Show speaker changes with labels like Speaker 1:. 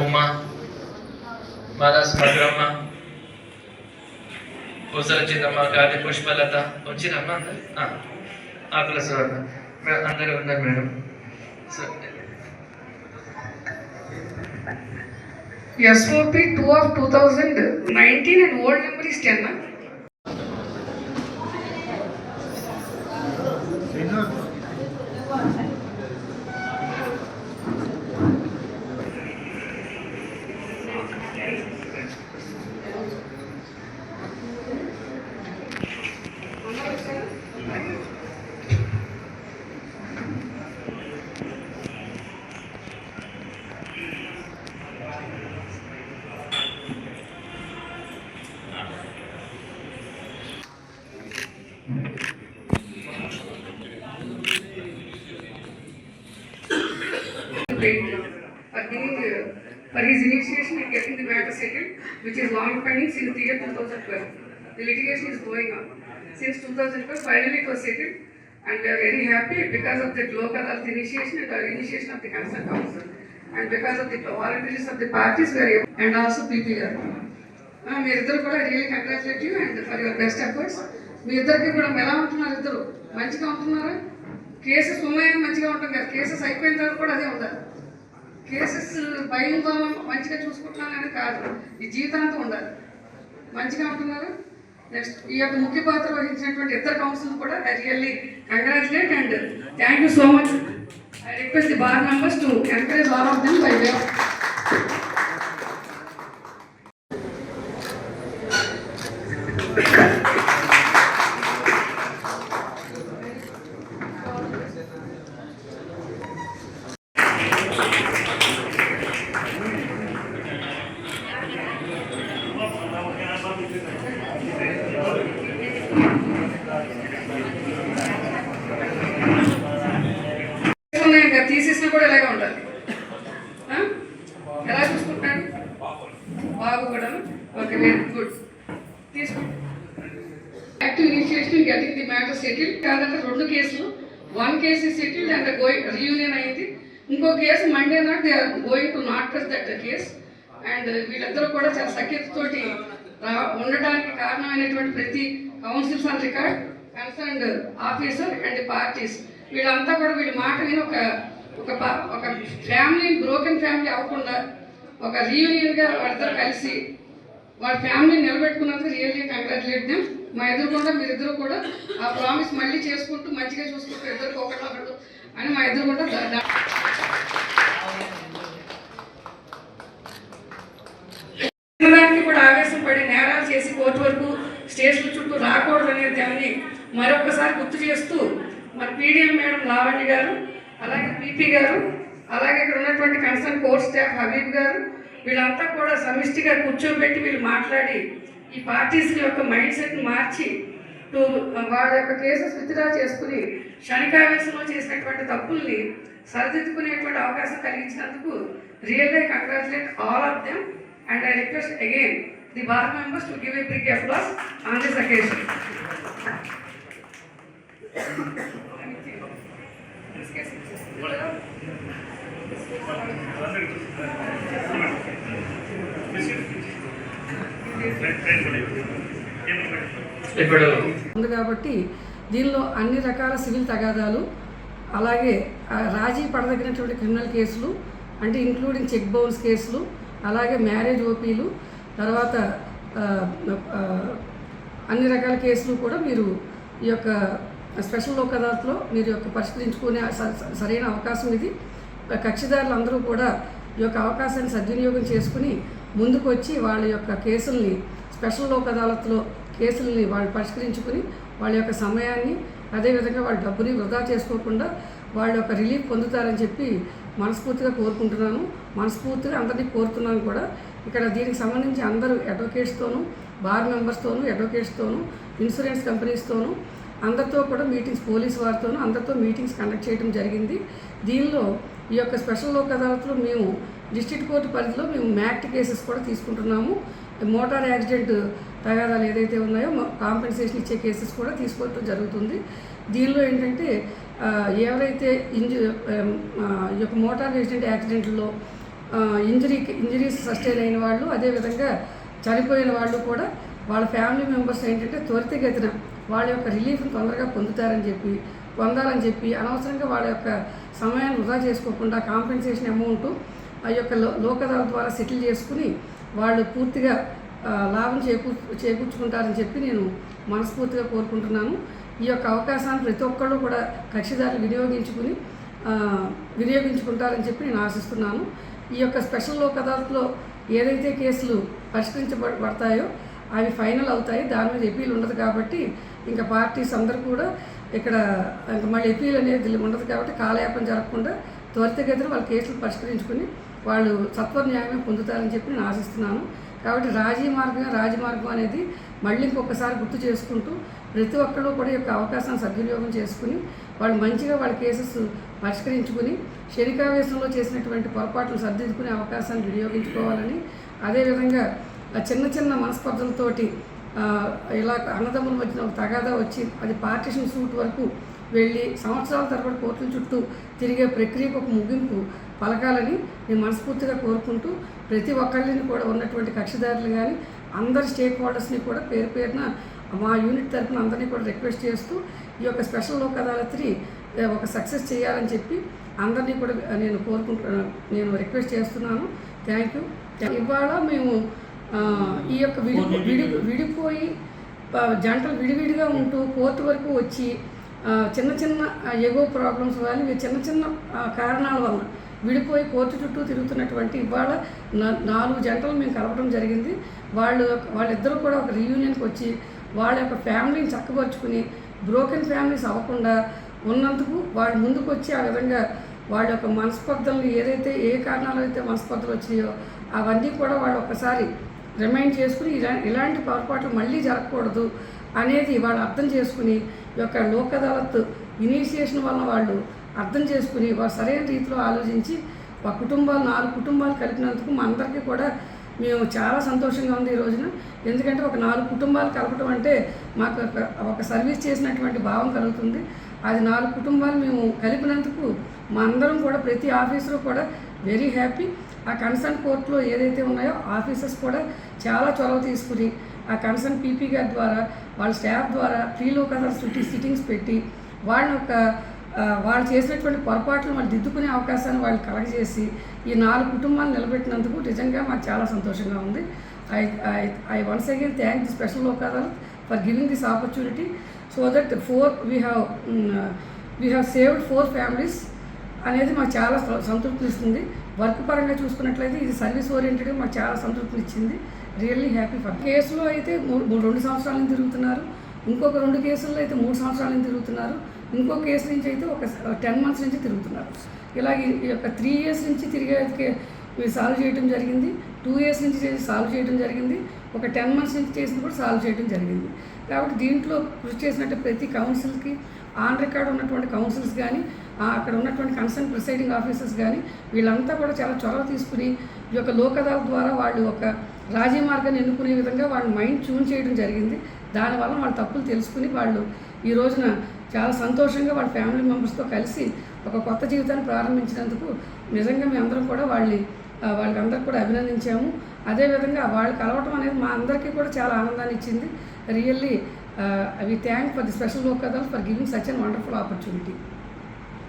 Speaker 1: ఉమా మానస్ భద్రమ్మ పూసల చిందమ్మ గాలి పుష్పలత అందరు ఆకుల సువర్ణ అందరూ ఉన్నారు madam. SOP
Speaker 2: two of two thousand nineteen and old number ఇస్తే అన్నా Great. For the, for his initiation in getting the matter settled, which is long pending since the year 2012. The litigation is going on. Since 2012, finally it was settled, and we are very happy because of the local health initiation and our initiation of the Cancer council. And because of the voluntaries of the parties, we are able, and also PPR. మీరిద్దరు కూడా really congratulate you and for your best efforts మీ ఇద్దరికి కూడా ఎలా ఉంటున్నారు ఇద్దరు మంచిగా ఉంటున్నారా cases ఉన్నాయని మంచిగా ఉంటాం కదా. కేసెస్ అయిపోయిన తర్వాత కూడా అదే ఉండాలి. కేసెస్ భయంతో మంచిగా చూసుకుంటున్నానని కాదు. ఈ జీవితాంతం ఉండాలి. మంచిగా ఉంటున్నారు. నెక్స్ట్ ఈ యొక్క ముఖ్య పాత్ర వహించినటువంటి ఇద్దరు కౌన్సిల్ కూడా I really congratulate and thank you so much I request the bar members to encourage all of them by way of ఉన్నాయి ఇంకా తీసేసినా కూడా ఇలాగే ఉండాలి ఆ? ఎలా చూసుకుంటున్నాడు బాబు కూడా గుడ్ తీసుకో active initiation getting the matter settle కాదంటే రెండు కేసులు వన్ కేసు సెటిల్డ్ అండ్ గోయింగ్ రీయూనియన్ అయింది. ఇంకో case Monday not they are going to not press that case and వీళ్ళందరూ కూడా చాలా సఖ్యతతోటి ఉండడానికి కారణమైనటువంటి ప్రతి councils and record concerned officer and parties వీళ్ళంతా కూడా వీళ్ళ మాట విని ఒక ఒక ప- ఒక ఫ్యామిలీ బ్రోకెన్ ఫ్యామిలీ అవ్వకుండా ఒక రీయూనియన్గా వాళ్ళిద్దరు కలిసి వాళ్ళ ఫ్యామిలీ నిలబెట్టుకున్నందుకు రియల్లీ కంగ్రాచులేట్ దెమ్ మా ఎదురుకుండా మీరిద్దరు కూడా ఆ ప్రామిస్ మళ్ళీ చేసుకుంటూ మంచిగా చూసుకుంటూ ఇద్దరికి ఒకటి అని మా ఎదురుకుండా దానికి కూడా ఆవేశం పడి నేరాలు చేసి కోర్టు వరకు స్టేషన్ చుట్టూ రాకూడదు అనేది దాన్ని మరొకసారి గుర్తు చేస్తూ మరి పీడిఎం మేడం లావణ్య గారు అలాగే పీపీ గారు అలాగే ఇక్కడ ఉన్నటువంటి కన్సర్న్ కోర్ట్ స్టాఫ్ హబీబ్ గారు వీళ్ళంతా కూడా సమిష్టిగా కూర్చోబెట్టి వీళ్ళు మాట్లాడి ఈ పార్టీస్ యొక్క మైండ్ సెట్ని మార్చి వాళ్ళ యొక్క కేసు విత్డ్రా చేసుకుని క్షణికావేశంలో చేసినటువంటి తప్పుల్ని సరిదిద్దుకునేటువంటి అవకాశం కలిగించినందుకు really congratulate all of them and I request again the bar members to give a big applause on this occasion.
Speaker 1: ఇప్పుడు
Speaker 2: ఉంది కాబట్టి దీనిలో అన్ని రకాల సివిల్ తగాదాలు అలాగే రాజీ పడదగినటువంటి క్రిమినల్ కేసులు అంటే ఇంక్లూడింగ్ చెక్ బౌన్స్ కేసులు అలాగే మ్యారేజ్ ఓపీలు తర్వాత అన్ని రకాల కేసులు కూడా మీరు ఈ యొక్క స్పెషల్ లోక్ అదాలత్లో మీరు యొక్క పరిష్కరించుకునే స- సరైన అవకాశం ఇది. కక్షిదారులు అందరూ కూడా ఈ యొక్క అవకాశాన్ని సద్వినియోగం చేసుకుని ముందుకు వచ్చి వాళ్ళ యొక్క కేసుల్ని స్పెషల్ లోక్ అదాలత్లో కేసుల్ని వాళ్ళు పరిష్కరించుకుని వాళ్ళ యొక్క సమయాన్ని అదేవిధంగా వాళ్ళ డబ్బుని వృధా చేసుకోకుండా వాళ్ళ యొక్క రిలీఫ్ పొందుతారని చెప్పి మనస్ఫూర్తిగా కోరుకుంటున్నాను. మనస్ఫూర్తిగా అందరినీ కోరుతున్నాను కూడా. ఇక్కడ దీనికి సంబంధించి అందరూ అడ్వకేట్స్తోనూ బార్ మెంబర్స్తోనూ అడ్వకేట్స్తోనూ ఇన్సూరెన్స్ కంపెనీస్తోనూ అందరితో కూడా మీటింగ్స్ పోలీస్ వారితోనూ అందరితో మీటింగ్స్ కండక్ట్ చేయడం జరిగింది. దీనిలో ఈ యొక్క స్పెషల్ లోక్ అదాలత్లో మేము డిస్ట్రిక్ట్ కోర్టు పరిధిలో మేము మ్యాక్ట్ కేసెస్ కూడా తీసుకుంటున్నాము. మోటార్ యాక్సిడెంట్ తగాదాలు ఏదైతే ఉన్నాయో కాంపెన్సేషన్ ఇచ్చే కేసెస్ కూడా తీసుకోవటం జరుగుతుంది. దీనిలో ఏంటంటే ఎవరైతే ఇంజు ఈ యొక్క మోటార్ యాక్సిడెంట్ యాక్సిడెంట్లో ఇంజరీకి ఇంజరీస్ సస్టైన్ అయిన వాళ్ళు అదేవిధంగా చనిపోయిన వాళ్ళు కూడా వాళ్ళ ఫ్యామిలీ మెంబర్స్ ఏంటంటే త్వరితగతిన వాళ్ళ యొక్క రిలీఫ్ని తొందరగా పొందుతారని చెప్పి పొందాలని చెప్పి అనవసరంగా వాళ్ళ యొక్క సమయాన్ని వృధా చేసుకోకుండా కాంపెన్సేషన్ అమౌంట్ ఆ యొక్క లో లోకదాల ద్వారా సెటిల్ చేసుకుని వాళ్ళు పూర్తిగా లాభం చేకూ చేకూర్చుకుంటారని చెప్పి నేను మనస్ఫూర్తిగా కోరుకుంటున్నాను. ఈ యొక్క అవకాశాన్ని ప్రతి ఒక్కళ్ళు కూడా కక్షిదారులు వినియోగించుకుని వినియోగించుకుంటారని చెప్పి నేను ఆశిస్తున్నాను. ఈ యొక్క స్పెషల్ లోక్ అదాలత్లో ఏదైతే కేసులు పరిష్కరించబడతాయో అవి ఫైనల్ అవుతాయి. దాని మీద ఎపీల్ ఉండదు కాబట్టి ఇంకా పార్టీస్ అందరూ కూడా ఇక్కడ ఇంకా మళ్ళీ ఎపీల్ అనేది ఉండదు కాబట్టి కాలయాపన జరగకుండా త్వరితగతిన వాళ్ళ కేసులు పరిష్కరించుకుని వాళ్ళు సత్వ న్యాయమే పొందుతారని చెప్పి నేను ఆశిస్తున్నాను. కాబట్టి రాజీ మార్గం రాజమార్గం అనేది మళ్ళీ ఇంకొకసారి గుర్తు చేసుకుంటూ ప్రతి ఒక్కళ్ళు కూడా యొక్క అవకాశాన్ని సద్వినియోగం చేసుకుని వాళ్ళు మంచిగా వాళ్ళ కేసెస్ పరిష్కరించుకుని శనికావేశంలో చేసినటువంటి పొరపాట్లు సర్దిద్దుకునే అవకాశాన్ని వినియోగించుకోవాలని అదేవిధంగా చిన్న చిన్న మనస్పర్ధలతోటి ఇలా అన్నదమ్ముల మధ్యన ఒక తగాదా వచ్చి అది పార్టీషన్ సూట్ వరకు వెళ్ళి సంవత్సరాల తరబడి కోర్టుల చుట్టూ తిరిగే ప్రక్రియకు ఒక ముగింపు పలకాలని నేను మనస్ఫూర్తిగా కోరుకుంటూ ప్రతి ఒక్కళ్ళని కూడా ఉన్నటువంటి కక్షిదారులు కానీ అందరి స్టేక్ హోల్డర్స్ని కూడా పేరు పేరున మా యూనిట్ తరఫున అందరినీ కూడా రిక్వెస్ట్ చేస్తూ ఈ యొక్క స్పెషల్ లోక్ అదాలత్ని ఒక సక్సెస్ చేయాలని చెప్పి అందరినీ కూడా నేను కోరుకుంటున్నాను నేను రిక్వెస్ట్ చేస్తున్నాను. Thank you. ఇవాళ మేము ఈ యొక్క విడి విడి విడిపోయి జంటలు విడివిడిగా ఉంటూ కోర్టు వరకు వచ్చి చిన్న చిన్న ఎగో ప్రాబ్లమ్స్ కానీ చిన్న చిన్న కారణాల వల్ల విడిపోయి కోర్టు చుట్టూ తిరుగుతున్నటువంటి ఇవాళ నాలుగు జంటలు మేము కలవడం జరిగింది. వాళ్ళు వాళ్ళిద్దరూ కూడా ఒక రీయూనియన్కి వచ్చి వాళ్ళ యొక్క ఫ్యామిలీని చక్కబరుచుకుని బ్రోకెన్ ఫ్యామిలీస్ అవ్వకుండా ఉన్నందుకు వాళ్ళు ముందుకు వచ్చి ఆ విధంగా వాళ్ళ యొక్క మనస్పర్ధలు ఏదైతే ఏ కారణాలు అయితే మనస్పర్ధలు వచ్చినాయో అవన్నీ కూడా వాళ్ళు ఒకసారి రిమైండ్ చేసుకుని ఇలా ఇలాంటి పొరపాట్లు మళ్ళీ జరగకూడదు అనేది వాళ్ళు అర్థం చేసుకుని ఈ యొక్క లోక్ అదాలత్ ఇనీషియేషన్ వలన వాళ్ళు అర్థం చేసుకుని వారు సరైన రీతిలో ఆలోచించి ఒక కుటుంబాలు నాలుగు కుటుంబాలు కలిపినందుకు మా అందరికీ కూడా మేము చాలా సంతోషంగా ఉంది ఈ రోజున. ఎందుకంటే ఒక నాలుగు కుటుంబాలు కలపడం అంటే మాకు ఒక- ఒక సర్వీస్ చేసినటువంటి భావం కలుగుతుంది. అది నాలుగు కుటుంబాలు మేము కలిపినందుకు మా అందరం కూడా ప్రతి ఆఫీసరు కూడా వెరీ హ్యాపీ. ఆ కన్సర్న్ కోర్టులో ఏదైతే ఉన్నాయో ఆఫీసర్స్ కూడా చాలా చొరవ తీసుకుని ఆ కన్సర్న్ పీపీ గారి ద్వారా వాళ్ళ స్టాఫ్ ద్వారా ఫ్రీలో కదా సిట్టింగ్స్ పెట్టి వాళ్ళని ఒక వాళ్ళు చేసినటువంటి పొరపాట్లు వాళ్ళు దిద్దుకునే అవకాశాన్ని వాళ్ళు కలగజేసి ఈ నాలుగు కుటుంబాలు నిలబెట్టినందుకు నిజంగా మాకు చాలా సంతోషంగా ఉంది. I I I once again thank the special Lok for giving this opportunity so that four we have we have saved four families అనేది మాకు చాలా స- సంతృప్తిని ఇస్తుంది వర్క్ పరంగా చూసుకున్నట్లయితే ఇది సర్వీస్ ఓరియంటెడ్గా మాకు చాలా సంతృప్తిని ఇచ్చింది రియల్లీ హ్యాపీ ఫర్ కేసులో అయితే మూడు మూడు రెండు సంవత్సరాలు తిరుగుతున్నారు. ఇంకొక రెండు కేసుల్లో అయితే మూడు సంవత్సరాల నుంచి తిరుగుతున్నారు. ఇంకో కేసు నుంచి అయితే ఒక టెన్ మంత్స్ నుంచి తిరుగుతున్నారు. ఇలాగే ఈ యొక్క త్రీ ఇయర్స్ నుంచి తిరిగే కే- సాల్వ్ చేయడం జరిగింది. టూ ఇయర్స్ నుంచి చేసి సాల్వ్ చేయడం జరిగింది. ఒక టెన్ మంత్స్ నుంచి చేసిన కూడా సాల్వ్ చేయడం జరిగింది. కాబట్టి దీంట్లో కృషి చేసినట్టు ప్రతి కౌన్సిల్కి ఆన్ రికార్డ్ ఉన్నటువంటి కౌన్సిల్స్ కానీ అక్కడ ఉన్నటువంటి కన్సర్న్ ప్రిసైడింగ్ ఆఫీసర్స్ కానీ వీళ్ళంతా కూడా చాలా చొరవ తీసుకుని ఈ యొక్క లోక్ అదాలత్ ద్వారా వాళ్ళు ఒక రాజీ మార్గాన్ని ఎన్నుకునే విధంగా వాళ్ళ మైండ్ ట్యూన్ చేయడం జరిగింది. దానివల్ల వాళ్ళు తప్పులు తెలుసుకుని వాళ్ళు ఈ రోజున చాలా సంతోషంగా వాళ్ళ ఫ్యామిలీ మెంబర్స్తో కలిసి ఒక కొత్త జీవితాన్ని ప్రారంభించినందుకు నిజంగా మేమందరం కూడా వాళ్ళని వాళ్ళందరికీ కూడా అభినందించాము. అదేవిధంగా వాళ్ళు కలవటం అనేది మా అందరికీ కూడా చాలా ఆనందాన్ని ఇచ్చింది. Really we thank for the special Lok for giving such and wonderful opportunity